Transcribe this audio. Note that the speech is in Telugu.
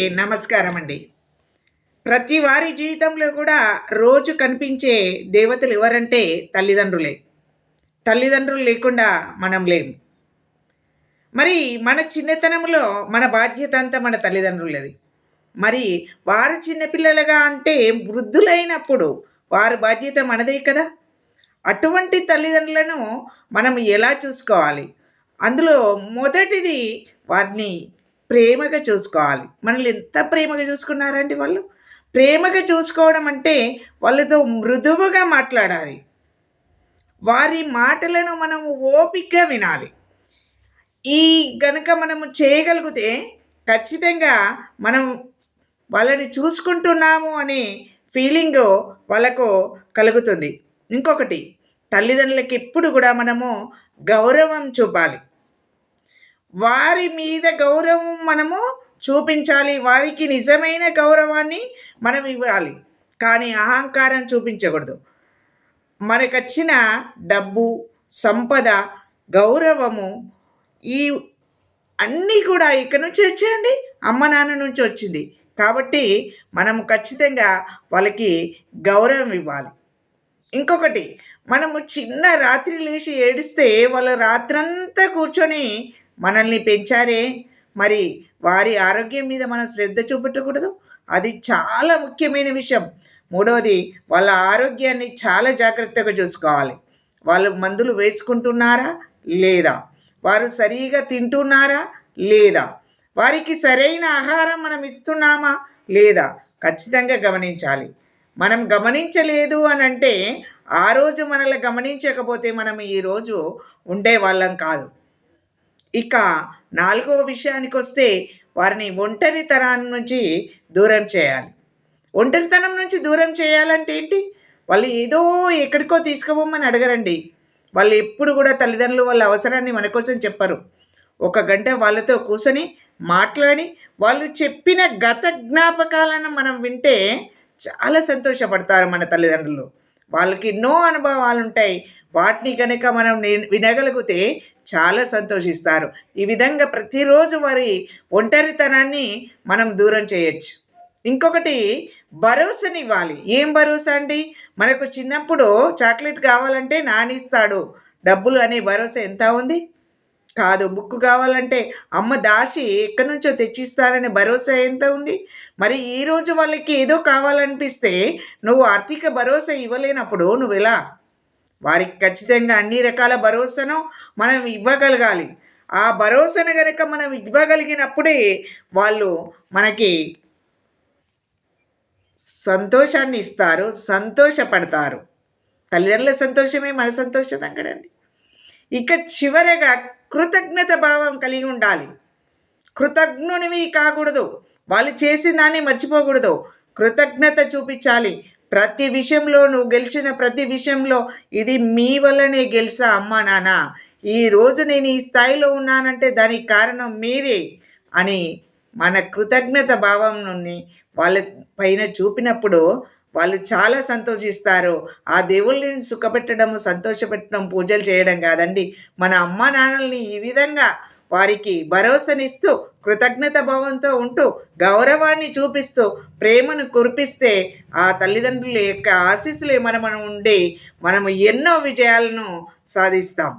నమస్కారం అండి ప్రతి వారి జీవితంలో కూడా రోజు కనిపించే దేవతలు ఎవరంటే తల్లిదండ్రులే. తల్లిదండ్రులు లేకుండా మనం లేము. మరి మన చిన్నతనంలో మన బాధ్యత అంతా మన తల్లిదండ్రులది. మరి వారు చిన్నపిల్లలుగా అంటే వృద్ధులైనప్పుడు వారి బాధ్యత మనదే కదా. అటువంటి తల్లిదండ్రులను మనం ఎలా చూసుకోవాలి? అందులో మొదటిది వారిని ప్రేమగా చూసుకోవాలి. మనల్ని ఎంత ప్రేమగా చూసుకున్నారండి వాళ్ళు? ప్రేమగా చూసుకోవడం అంటే వాళ్ళతో మృదువుగా మాట్లాడాలి. వారి మాటలను మనం ఓపికగా వినాలి. ఈ గనుక మనము చేయగలిగితే ఖచ్చితంగా మనం వాళ్ళని చూసుకుంటున్నాము అనే ఫీలింగ్ వాళ్ళకు కలుగుతుంది. ఇంకొకటి తల్లిదండ్రులకి ఎప్పుడు కూడా మనము గౌరవం చూపాలి. వారి మీద గౌరవం మనము చూపించాలి. వారికి నిజమైన గౌరవాన్ని మనం ఇవ్వాలి. కానీ అహంకారం చూపించకూడదు. మనకు వచ్చిన డబ్బు సంపద గౌరవము ఈ అన్నీ కూడా ఇక్కడ నుంచి వచ్చేయండి. అమ్మ నాన్న నుంచి వచ్చింది. కాబట్టి మనం ఖచ్చితంగా వాళ్ళకి గౌరవం ఇవ్వాలి. ఇంకొకటి మనము చిన్న రాత్రి లేచి ఏడిస్తే వాళ్ళు రాత్రంతా కూర్చొని మనల్ని పెంచారే. మరి వారి ఆరోగ్యం మీద మనం శ్రద్ధ చూపెట్టకూడదు. అది చాలా ముఖ్యమైన విషయం. మూడవది వాళ్ళ ఆరోగ్యాన్ని చాలా జాగ్రత్తగా చూసుకోవాలి. వాళ్ళు మందులు వేసుకుంటున్నారా లేదా? వారు సరిగా తింటున్నారా లేదా? వారికి సరైన ఆహారం మనం ఇస్తున్నామా లేదా? ఖచ్చితంగా గమనించాలి. మనం గమనించలేదు అని అంటే ఆ రోజు మనల్ని గమనించకపోతే మనం ఈరోజు ఉండే వాళ్ళం కాదు. ఇక నాలుగవ విషయానికి వస్తే వారిని ఒంటరితనం నుంచి దూరం చేయాలి. ఒంటరితనం నుంచి దూరం చేయాలంటే ఏంటి? వాళ్ళు ఏదో ఎక్కడికో తీసుకుపోమని అడగరండి. వాళ్ళు ఎప్పుడు కూడా తల్లిదండ్రులు వాళ్ళ అవసరాన్ని మన కోసం చెప్పరు. ఒక గంట వాళ్ళతో కూర్చొని మాట్లాడి వాళ్ళు చెప్పిన గత జ్ఞాపకాలను మనం వింటే చాలా సంతోషపడతారు మన తల్లిదండ్రులు. వాళ్ళకి ఎన్నో అనుభవాలు ఉంటాయి వాటిని కనుక మనం వినగలిగితే చాలా సంతోషిస్తారు. ఈ విధంగా ప్రతిరోజు వారి ఒంటరితనాన్ని మనం దూరం చేయొచ్చు. ఇంకొకటి భరోసానివ్వాలి. ఏం భరోసా అండి? మనకు చిన్నప్పుడు చాక్లెట్ కావాలంటే నానిస్తాడు. డబ్బులు అనే భరోసా ఎంత ఉంది? కాదు బుక్ కావాలంటే అమ్మ దాసి ఎక్కడి నుంచో తెచ్చిస్తారనే భరోసా ఎంత ఉంది? మరి ఈరోజు వాళ్ళకి ఏదో కావాలనిపిస్తే నువ్వు ఆర్థిక భరోసా ఇవ్వలేనప్పుడు నువ్వు ఎలా? వారికి ఖచ్చితంగా అన్ని రకాల భరోసాను మనం ఇవ్వగలగాలి. ఆ భరోసాను కనుక మనం ఇవ్వగలిగినప్పుడే వాళ్ళు మనకి సంతోషాన్ని ఇస్తారు సంతోషపడతారు. తల్లిదండ్రుల సంతోషమే మన సంతోషం అక్కడండి ఇక చివరగా కృతజ్ఞత భావం కలిగి ఉండాలి. కృతజ్ఞునివి కాకూడదు. వాళ్ళు చేసిన దాన్ని మర్చిపోకూడదు. కృతజ్ఞత చూపించాలి. ప్రతి విషయంలో నువ్వు గెలిచిన ప్రతి విషయంలో ఇది మీ వల్లనే గెలిచా అమ్మ నాన్న. ఈరోజు నేను ఈ స్థాయిలో ఉన్నానంటే దానికి కారణం మీరే అని మన కృతజ్ఞత భావం నుండి వాళ్ళ పైన చూపినప్పుడు వాళ్ళు చాలా సంతోషిస్తారు. ఆ దేవుళ్ళని సుఖపెట్టడము సంతోషపెట్టడం పూజలు చేయడం కాదండి. మన అమ్మ నాన్నల్ని ఈ విధంగా వారికి భరోసానిస్తూ కృతజ్ఞత భావంతో ఉంటూ గౌరవాన్ని చూపిస్తూ ప్రేమను కురిపిస్తే ఆ తల్లిదండ్రుల యొక్క ఆశీస్సులే మనం మనం ఉండి మనము ఎన్నో విజయాలను సాధిస్తాం.